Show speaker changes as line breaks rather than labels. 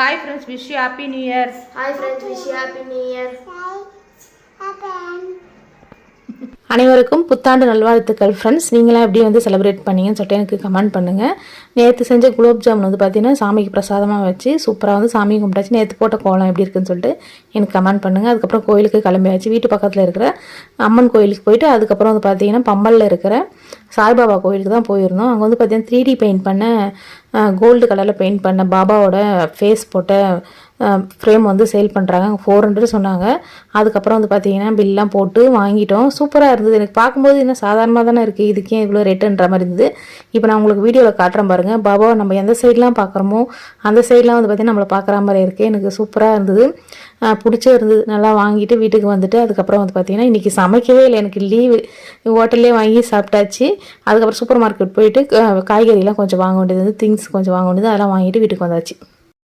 Hi friends wish you happy new year
hi friends wish happy new year
அனைவருக்கும் புத்தாண்டு நல்வாழ்த்துக்கள் friends நீங்களாம் எப்படி வந்து செலிப்ரேட் பண்ணீங்கன்னு சொல்லிட்டு எனக்கு கமெண்ட் பண்ணுங்கள் நேற்று செஞ்ச குலோப் ஜாமுன் வந்து பார்த்தீங்கன்னா சாமிக்கு பிரசாதமாக வச்சு சூப்பராக வந்து சாமி கும்பிட்டாச்சு. நேற்று போட்ட கோலம் எப்படி இருக்குன்னு சொல்லிட்டு எனக்கு கமெண்ட் பண்ணுங்கள் அதுக்கப்புறம் கோயிலுக்கு கிளம்பியாச்சு. வீட்டு பக்கத்தில் இருக்கிற அம்மன் கோயிலுக்கு போயிட்டு அதுக்கப்புறம் வந்து பார்த்தீங்கன்னா பம்பலில் இருக்கிற சாய்பாபா கோயிலுக்கு தான் போயிருந்தோம். அங்கே வந்து பார்த்தீங்கன்னா த்ரீ டி பெயிண்ட் பண்ண கோல்டு கலரில் பெயிண்ட் பண்ண பாபாவோட ஃபேஸ் போட்ட ஃப்ரேம் வந்து சேல் பண்ணுறாங்க ஃபோர் ஹண்ட்ரட் சொன்னாங்க. அதுக்கப்புறம் வந்து பார்த்தீங்கன்னா பில்லாம் போட்டு வாங்கிட்டோம். சூப்பராக இருந்தது. எனக்கு பார்க்கும்போது என்ன சாதாரணமாக தானே இருக்குது இதுக்கே இவ்வளோ ரேட்டுன்ற மாதிரி இருந்தது. இப்போ நான் உங்களுக்கு வீடியோவில் காட்டுறேன் பாருங்கள் பாபாவை நம்ம எந்த சைட்லாம் பார்க்குறோமோ அந்த சைட்லாம் வந்து பார்த்தீங்கன்னா நம்மளை பார்க்குற மாதிரி இருக்குது எனக்கு சூப்பராக இருந்தது. பிடிச்சே இருந்தது. நல்லா வாங்கிட்டு வீட்டுக்கு வந்துட்டு அதுக்கப்புறம் வந்து பார்த்தீங்கன்னா இன்றைக்கி சமைக்கவே இல்லை. எனக்கு லீவு. ஹோட்டல்லே வாங்கி சாப்பிட்டாச்சு. அதுக்கப்புறம் சூப்பர் மார்க்கெட் போயிட்டு காய்கறிலாம் கொஞ்சம் வாங்க வேண்டியது திங்ஸ் கொஞ்சம் வாங்க வேண்டியது அதெல்லாம் வாங்கிட்டு வீட்டுக்கு வந்தாச்சு.